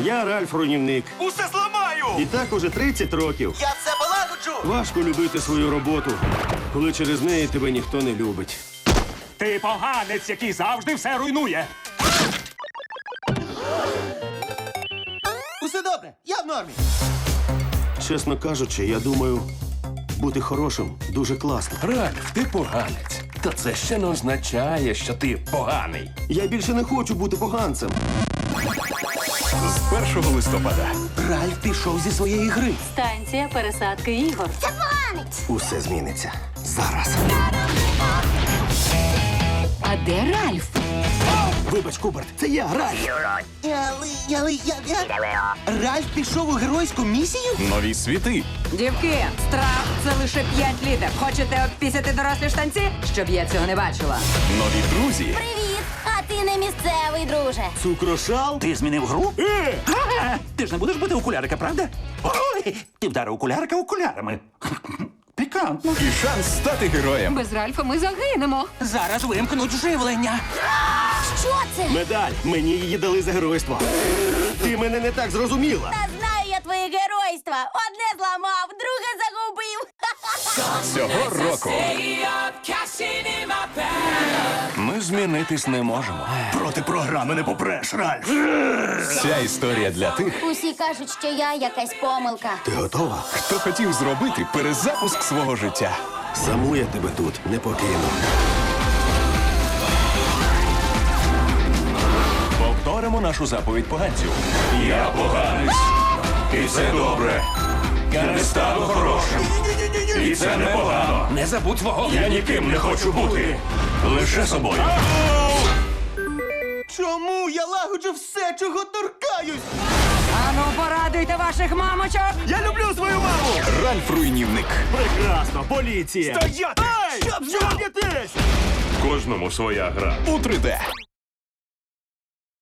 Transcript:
Я Ральф Руйнівник. Усе зламаю! І так уже 30 rokів. Я все полагоджу! Важко любити свою роботу, коли через неї тебе ніхто не любить. Ти поганець, який завжди все руйнує. Усе добре, я в нормі. Чесно кажучи, я думаю, бути хорошим дуже класно. Ральф, ти поганець. Та це ще не означає, що ти поганий. Я більше не хочу бути поганцем. З 1 листопада Ральф пішов зі своєї гри. Станція пересадки ігор. Усе зміниться. Зараз. А де Ральф? Вибач, Куберт, це я, Ральф. Але, але, я, я... Ральф пішов у геройську місію? нові світи. Дівки, страх це лише 5 літер. Хочете обпісяти дорослі штанці? Щоб я цього не бачила. Нові друзі. Привіт! А ти не місцевий, друже. Цукрошал? Ти змінив гру? Е! Ти ж не будеш бути окулярика, правда? Ой, ти вдарив окулярика окулярами. Пікантно. І шанс стати героєм. Без Ральфа ми загинемо. Зараз вимкнуть живлення. Що це? Медаль. Мені її дали за геройство. Ти мене не так зрозуміла. Та знаю я твоє геройство. Одне зламав, друге загубив. Цього року ми змінитись не можемо. Проти програми не попреш, Ральф. Ця історія для тих, Усі кажуть, що я якась помилка. Ти готова? хто хотів зробити перезапуск свого життя. Саму я тебе тут не покину. Повторимо нашу заповідь поганців. Я поганець, і це добре. Я не стану хорошим. І це непогано. Не забудь свого. Я ніким не хочу бути. Лише собою. Чому я лагоджу все, чого торкаюсь? Ану, порадуйте ваших мамочок! Я люблю свою маму! Ральф Руйнівник. Прекрасно, поліція! Стояти! Ей! Щоб зйом'ятись! Кожному своя гра. У 3D.